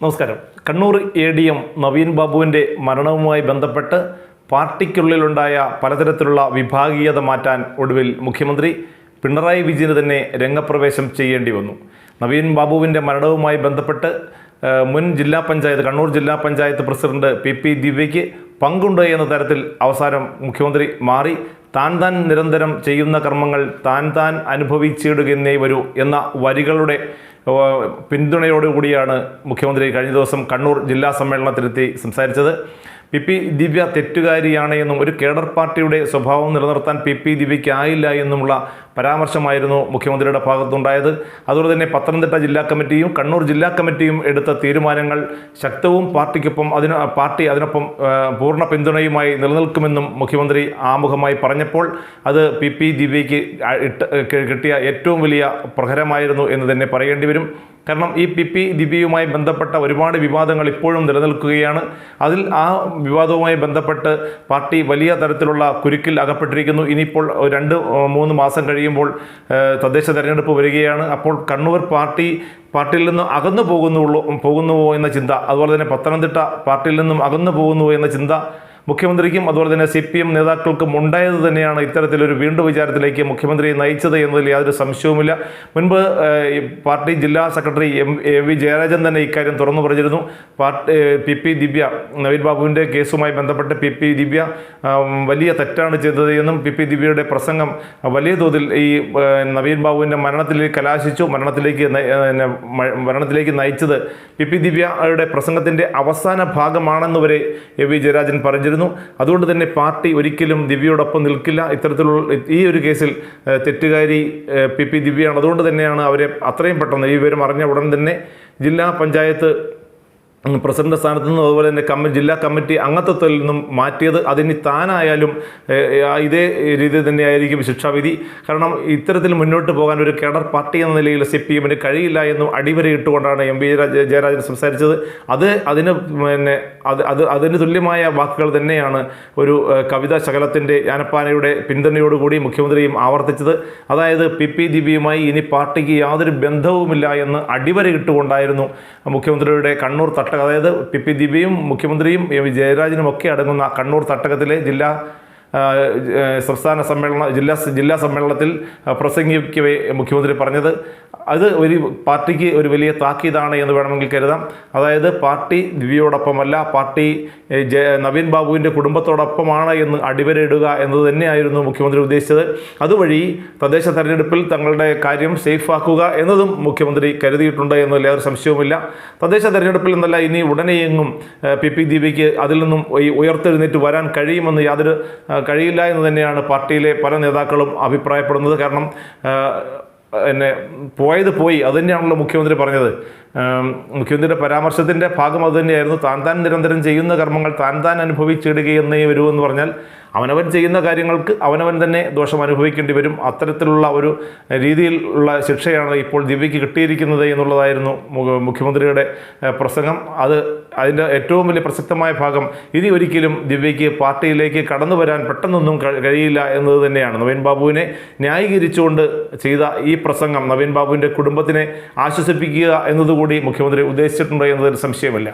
നമസ്കാരം. Kannur A D M Naveen ബാബുവിന്റെ മരണവുമായി ബന്ധപ്പെട്ട് പാർട്ടിക്കുള്ളിലുണ്ടായ പലതരത്തിലുള്ള വിഭാഗീയത മാറ്റാൻ ഒടുവിൽ മുഖ്യമന്ത്രി പിണറായി വിജയന് തന്നെ രംഗപ്രവേശം ചെയ്യേണ്ടി വന്നു. നവീൻ ബാബുവിന്റെ മരണവുമായി ബന്ധപ്പെട്ട് മുൻ ജില്ലാ പഞ്ചായത്ത് കണ്ണൂർ ജില്ലാ പഞ്ചായത്ത് പ്രസിഡന്റ് പി പി ദിവ്യയ്ക്ക് പങ്കുണ്ട് എന്ന തരത്തിൽ അവസാനം മുഖ്യമന്ത്രി മാറി. താൻ താൻ നിരന്തരം ചെയ്യുന്ന കർമ്മങ്ങൾ താൻ താൻ അനുഭവിച്ചിടുകയെന്നേ വരൂ എന്ന വരികളുടെ പിന്തുണയോടുകൂടിയാണ് മുഖ്യമന്ത്രി കഴിഞ്ഞ ദിവസം കണ്ണൂർ ജില്ലാ സമ്മേളനത്തിലെത്തി സംസാരിച്ചത്. പി പി ദിവ്യ തെറ്റുകാരിയാണ് എന്നും ഒരു കേഡർ പാർട്ടിയുടെ സ്വഭാവം നിലനിർത്താൻ പി പി ദിവ്യയ്ക്കായില്ല എന്നുമുള്ള പരാമർശമായിരുന്നു മുഖ്യമന്ത്രിയുടെ ഭാഗത്തുണ്ടായത്. അതുപോലെ തന്നെ പത്തനംതിട്ട ജില്ലാ കമ്മിറ്റിയും കണ്ണൂർ ജില്ലാ കമ്മിറ്റിയും എടുത്ത തീരുമാനങ്ങൾ ശക്തവും പാർട്ടിക്കൊപ്പം അതിന് പാർട്ടി അതിനൊപ്പം പൂർണ പിന്തുണയുമായി നിലനിൽക്കുമെന്നും മുഖ്യമന്ത്രി ആമുഖമായി പറഞ്ഞപ്പോൾ അത് പി പി ദിവ്യയ്ക്ക് കിട്ടിയ ഏറ്റവും വലിയ പ്രഹരമായിരുന്നു എന്ന് തന്നെ പറയേണ്ടി വരും. കാരണം ഈ പി പി ദിപിയുമായി ബന്ധപ്പെട്ട ഒരുപാട് വിവാദങ്ങൾ ഇപ്പോഴും നിലനിൽക്കുകയാണ്. അതിൽ ആ വിവാദവുമായി ബന്ധപ്പെട്ട് പാർട്ടി വലിയ തരത്തിലുള്ള കുരുക്കിൽ അകപ്പെട്ടിരിക്കുന്നു. ഇനിയിപ്പോൾ രണ്ട് മൂന്ന് മാസം കഴിയുമ്പോൾ തദ്ദേശ തെരഞ്ഞെടുപ്പ് വരികയാണ്. അപ്പോൾ കണ്ണൂർ പാർട്ടി പാർട്ടിയിൽ നിന്ന് അകന്നു പോകുന്നുള്ളൂ പോകുന്നുവോ എന്ന ചിന്ത. അതുപോലെ തന്നെ പത്തനംതിട്ട പാർട്ടിയിൽ നിന്നും അകന്നു പോകുന്നുവോ എന്ന ചിന്ത മുഖ്യമന്ത്രിക്കും അതുപോലെ തന്നെ സി പി എം നേതാക്കൾക്കും ഉണ്ടായത് തന്നെയാണ് ഇത്തരത്തിലൊരു വീണ്ടും വിചാരത്തിലേക്ക് മുഖ്യമന്ത്രിയെ നയിച്ചത് എന്നതിൽ യാതൊരു സംശയവുമില്ല. മുൻപ് പാർട്ടി ജില്ലാ secretary M A V Jayarajan തന്നെ ഇക്കാര്യം തുറന്നു പറഞ്ഞിരുന്നു. Party P P Divya Naveen ബാബുവിന്റെ കേസുമായി ബന്ധപ്പെട്ട് പി പി ദിവ്യ വലിയ തെറ്റാണ് ചെയ്തത് എന്നും പി പി ദിവ്യയുടെ പ്രസംഗം വലിയ തോതിൽ ഈ നവീൻ ബാബുവിന്റെ മരണത്തിലേക്ക് കലാശിച്ചു മരണത്തിലേക്ക് മരണത്തിലേക്ക് നയിച്ചത് പി പി ദിവ്യയുടെ പ്രസംഗത്തിന്റെ അവസാന ഭാഗമാണെന്ന് വരെ എ വി ജയരാജൻ പറഞ്ഞിരുന്നു. അതുകൊണ്ട് തന്നെ പാർട്ടി ഒരിക്കലും ദിവ്യയോടൊപ്പം നിൽക്കില്ല. ഇത്തരത്തിലുള്ള ഈ ഒരു കേസിൽ തെറ്റുകാരി പി പി ദിവ്യയാണ്. അതുകൊണ്ട് തന്നെയാണ് അവരെ അത്രയും പെട്ടെന്ന് ഈ വിവരം അറിഞ്ഞ ഉടൻ തന്നെ ജില്ലാ പഞ്ചായത്ത് പ്രസിഡന്റ് സ്ഥാനത്ത് നിന്നും അതുപോലെ തന്നെ കമ്മ ജില്ലാ കമ്മിറ്റി അംഗത്വത്തിൽ നിന്നും മാറ്റിയത് അതിന് താനായാലും ഇതേ രീതിയിൽ തന്നെയായിരിക്കും ശിക്ഷാവിധി. കാരണം ഇത്തരത്തിൽ മുന്നോട്ട് പോകാൻ ഒരു കേഡർ പാർട്ടി എന്ന നിലയിൽ സി പി എമ്മിന് കഴിയില്ല എന്നും അടിവരയിട്ടുകൊണ്ടാണ് എം വി ജയരാജൻ സംസാരിച്ചത്. അത് അതിന് പിന്നെ അത് അത് അതിന് തുല്യമായ വാക്കുകൾ തന്നെയാണ് ഒരു കവിതാ ശകലത്തിന്റെ യാനപ്പാനയുടെ പിന്തുണയോടുകൂടി മുഖ്യമന്ത്രിയും ആവർത്തിച്ചത്. അതായത് പി പി ദിബിയുമായി ഇനി പാർട്ടിക്ക് യാതൊരു ബന്ധവുമില്ല എന്ന് അടിവരയിട്ടുകൊണ്ടായിരുന്നു മുഖ്യമന്ത്രിയുടെ കണ്ണൂർ തട്ടകം. അതായത് പി പി ദീപിയും മുഖ്യമന്ത്രിയും ജയരാജനും ഒക്കെ അടങ്ങുന്ന കണ്ണൂർ തട്ടകത്തിലെ ജില്ലാ സംസ്ഥാന സമ്മേളന ജില്ലാ ജില്ലാ സമ്മേളനത്തിൽ പ്രസംഗിക്കവേ മുഖ്യമന്ത്രി പറഞ്ഞത്. അത് ഒരു പാർട്ടിക്ക് ഒരു വലിയ താക്കീതാണ് എന്ന് വേണമെങ്കിൽ കരുതാം. അതായത് പാർട്ടി ദിവ്യയോടൊപ്പമല്ല പാർട്ടി നവീൻ ബാബുവിന്റെ കുടുംബത്തോടൊപ്പമാണ് എന്ന് അടിവരയിടുക എന്നത് തന്നെയായിരുന്നു മുഖ്യമന്ത്രി ഉദ്ദേശിച്ചത്. അതുവഴി തദ്ദേശ തെരഞ്ഞെടുപ്പിൽ തങ്ങളുടെ കാര്യം സേഫ് ആക്കുക എന്നതും മുഖ്യമന്ത്രി കരുതിയിട്ടുണ്ട് എന്നതിൽ യാതൊരു സംശയവുമില്ല. തദ്ദേശ തെരഞ്ഞെടുപ്പിൽ നിന്നല്ല ഇനി ഉടനെയെങ്ങും പി പി ദീപിക്ക് അതിൽ നിന്നും ഉയർത്തെഴുന്നേറ്റ് വരാൻ കഴിയുമെന്ന് യാതൊരു കഴിയില്ല എന്ന് തന്നെയാണ് പാർട്ടിയിലെ പല നേതാക്കളും അഭിപ്രായപ്പെടുന്നത്. കാരണം എന്നെ പോയത് പോയി. അത് തന്നെയാണല്ലോ മുഖ്യമന്ത്രി പറഞ്ഞത്. മുഖ്യമന്ത്രിയുടെ പരാമർശത്തിന്റെ ഭാഗം അത് തന്നെയായിരുന്നു. താൻ താൻ നിരന്തരം ചെയ്യുന്ന കർമ്മങ്ങൾ താൻ താൻ അനുഭവിച്ചിടുകയെന്നേ വരൂ എന്ന് പറഞ്ഞാൽ അവനവൻ ചെയ്യുന്ന കാര്യങ്ങൾക്ക് അവനവൻ തന്നെ ദോഷം അനുഭവിക്കേണ്ടി വരും. അത്തരത്തിലുള്ള ഒരു രീതിയിലുള്ള ശിക്ഷയാണ് ഇപ്പോൾ ദിവ്യയ്ക്ക് കിട്ടിയിരിക്കുന്നത് എന്നുള്ളതായിരുന്നു മുഖ്യമന്ത്രിയുടെ പ്രസംഗം. അത് അതിന്റെ ഏറ്റവും വലിയ പ്രസക്തമായ ഭാഗം ഇനി ഒരിക്കലും ദിവ്യയ്ക്ക് പാർട്ടിയിലേക്ക് കടന്നു വരാൻ പെട്ടെന്നൊന്നും കഴിയില്ല എന്നത് തന്നെയാണ്. നവീൻ ബാബുവിനെ ന്യായീകരിച്ചുകൊണ്ട് ചെയ്ത ഈ പ്രസംഗം നവീൻ ബാബുവിന്റെ കുടുംബത്തിനെ ആശ്വസിപ്പിക്കുക എന്നതുകൂടി മുഖ്യമന്ത്രി ഉദ്ദേശിച്ചിട്ടുണ്ട് എന്നതിൽ സംശയമില്ല.